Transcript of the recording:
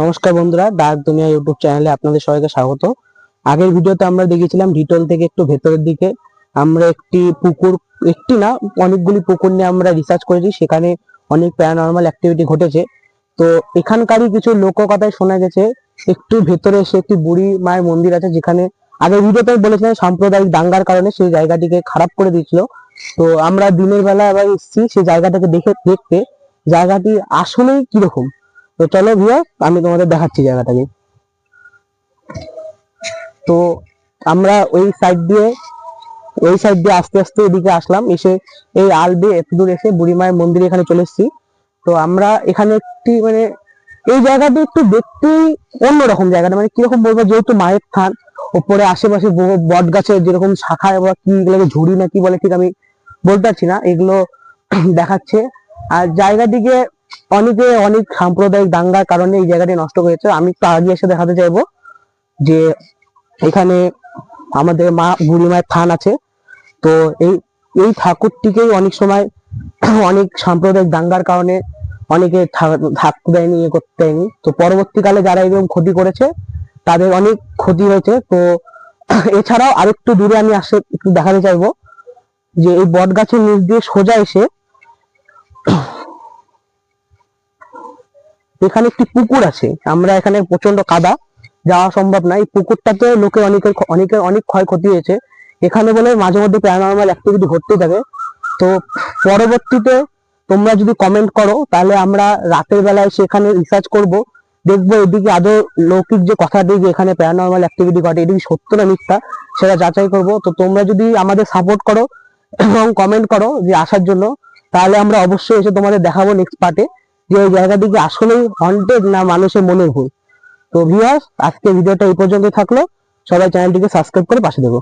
নমস্কার বন্ধুরা, ডার্ক দুনিয়া ইউটিউব চ্যানেলে আপনাদের সবাইকে স্বাগত। আগের ভিডিওতে আমরা দেখেছিলাম ডিটল থেকে একটু ভেতরের দিকে। আমরা একটি পুকুর, একটি না, অনেকগুলি পুকুর নিয়ে আমরা রিসার্চ করেছি। সেখানে অনেক প্যারানর্মাল অ্যাক্টিভিটি ঘটেছে। তো এখানকারই কিছু লোককথায় শোনা গেছে, একটু ভেতরে এসে একটি বুড়ি মায়ের মন্দির আছে, যেখানে আগের ভিডিওতে বলেছিলাম সাম্প্রদায়িক দাঙ্গার কারণে সেই জায়গাটিকে খারাপ করে দিয়েছিল। তো আমরা দিনের বেলা আবার এসেছি সেই জায়গাটাকে দেখে, দেখতে জায়গাটি আসলেই কীরকম? তো চলো ভিয়া আমি তোমাদের দেখাচ্ছি জায়গাটাকে। তো আমরা ওই সাইড দিয়ে, ওই সাইড দিয়ে আস্তে আস্তে এদিকে আসলাম, এসে এই আলবে এত দূর এসে বুড়িমায়ের মন্দিরে এখানে চলে এসেছি। তো আমরা এখানে একটি মানে এই জায়গাটা একটু দেখতেই অন্যরকম জায়গাটা মানে কীরকম বলব, যেহেতু মায়ের স্থান ওপরে আশেপাশে বট গাছের যেরকম শাখা বা কি এগুলোকে ঝুড়ি না কি বলে ঠিক আমি বলতে পারছি না, এগুলো দেখাচ্ছে। আর জায়গাটিকে অনেকে অনেক সাম্প্রদায়িক দাঙ্গার কারণে এই জায়গাটি নষ্ট করেছে আমি একটু আগে এসে দেখাতে চাইব যে এখানে আমাদের মা বুড়ি মায়ের থান আছে। তো এই এই ঠাকুরটিকেই অনেক সময় অনেক সাম্প্রদায়িক দাঙ্গার কারণে অনেকে থাকতে দেয়নি ইয়ে করতে দেয়নি। তো পরবর্তীকালে যারা এরকম ক্ষতি করেছে, তাদের অনেক ক্ষতি হয়েছে। তো এছাড়াও আরেকটু দূরে আমি আসে, একটু দেখাতে চাইব যে এই বট গাছের নিচ দিয়ে সোজা এসে এখানে একটি পুকুর আছে। আমরা এখানে প্রচণ্ড কাদা। যাওয়া সম্ভব না। এই পুকুরটাতে লোকের অনেকের অনেকের অনেক ক্ষয়ক্ষতি হয়েছে। এখানে বলে মাঝে মধ্যে প্যারানর্মাল অ্যাক্টিভিটি ঘটতে থাকে। তো পরবর্তীতে তোমরা যদি কমেন্ট করো, তাহলে আমরা রাতের বেলায় সেখানে রিসার্চ করব। দেখব এদিকে আদৌ লৌকিক যে কথাটি যে এখানে প্যারানর্মাল অ্যাক্টিভিটি ঘটে, এদিকে সত্য না মিথ্যা, সেটা যাচাই করব। তো তোমরা যদি আমাদের সাপোর্ট করো এবং কমেন্ট করো যে আসার জন্য, তাহলে আমরা অবশ্যই এসে তোমাদের দেখাবো নেক্সট পার্টে যে ওই জায়গাটি কি আসলেই হন্টেড না মানুষের মনের ভুল। তো ভিউয়ার্স আজকে ভিডিওটা এই পর্যন্ত থাকল। সবাই চ্যানেলটিকে সাবস্ক্রাইব করে পাশে দেবো